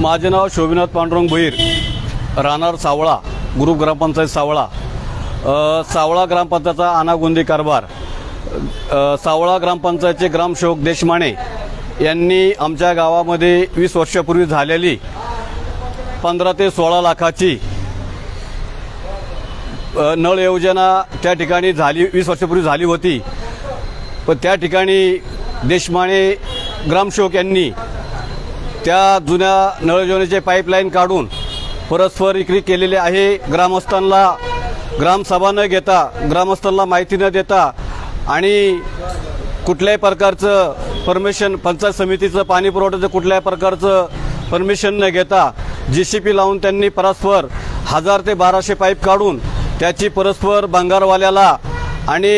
माझे नाव शोभिनाथ पांडुरंग भोईर. राहणार सावळा ग्रुप ग्रामपंचायत सावळा. सावळा ग्रामपंचायतचा अनागोंदी कारभार. सावळा ग्रामपंचायतचे ग्रामसेवक देशमाने यांनी आमच्या गावामध्ये वीस वर्षापूर्वी झालेली पंधरा ते सोळा लाखाची नळ योजना त्या ठिकाणी झाली वीस वर्षापूर्वी झाली होती. पण त्या ठिकाणी देशमाने ग्रामसेवक यांनी त्या जुन्या नळ पाईपलाईन काढून परस्पर विक्री केलेली आहे. ग्रामस्थांना ग्रामसभा न घेता ग्रामस्थांना माहिती न देता आणि कुठल्याही प्रकारचं परमिशन पंचायत समितीचं पाणी पुरवठ्याचं कुठल्याही प्रकारचं परमिशन न घेता जी सी पी लावून त्यांनी परस्पर हजार ते बाराशे पाईप काढून त्याची परस्पर बंगारवाल्याला आणि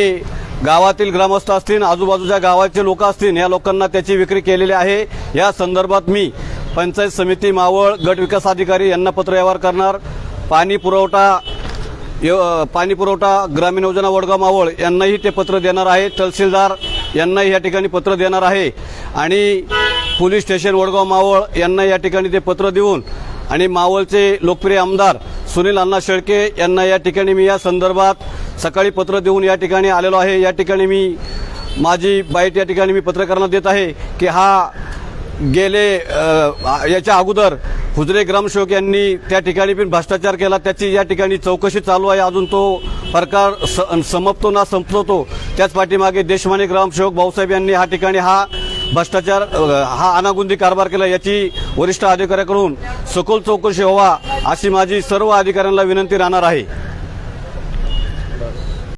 गावातील ग्रामस्थ असतील आजूबाजूच्या गावाचे लोक असतील या लोकांना त्याची विक्री केलेली आहे. या संदर्भात मी पंचायत समिती मावळ गट विकास अधिकारी यांना पत्र व्यवहार करणार. पाणी पुरवठा पाणी पुरवठा ग्रामीण योजना वडगाव मावळ यांनाही ते पत्र देणार आहे. तहसीलदार यांनाही या ठिकाणी पत्र देणार आहे. आणि पोलीस स्टेशन वडगाव मावळ यांना या ठिकाणी ते पत्र देऊन आणि मावळचे लोकप्रिय आमदार सुनील अण्णा शेळके यांना या ठिकाणी मी या संदर्भात सकाळी पत्र देऊन या ठिकाणी आलेलो आहे. या ठिकाणी मी माझी बाईट या ठिकाणी मी पत्रकारांना देत आहे की हा गेले याच्या अगोदर हुजरे ग्रामसेवक यांनी त्या ठिकाणी पण भ्रष्टाचार केला. त्याची या ठिकाणी चौकशी चालू आहे. अजून तो प्रकार स- समपतो ना संपतो. त्याच पाठीमागे देशमाने ग्रामसेवक भाऊसाहेब यांनी हा ठिकाणी हा भ्रष्टाचार हा अनागुंदी कारभार केला. याची वरिष्ठ अधिकाऱ्याकडून सखोल चौकशी व्हावा अशी माझी सर्व अधिकाऱ्यांना विनंती राहणार आहे.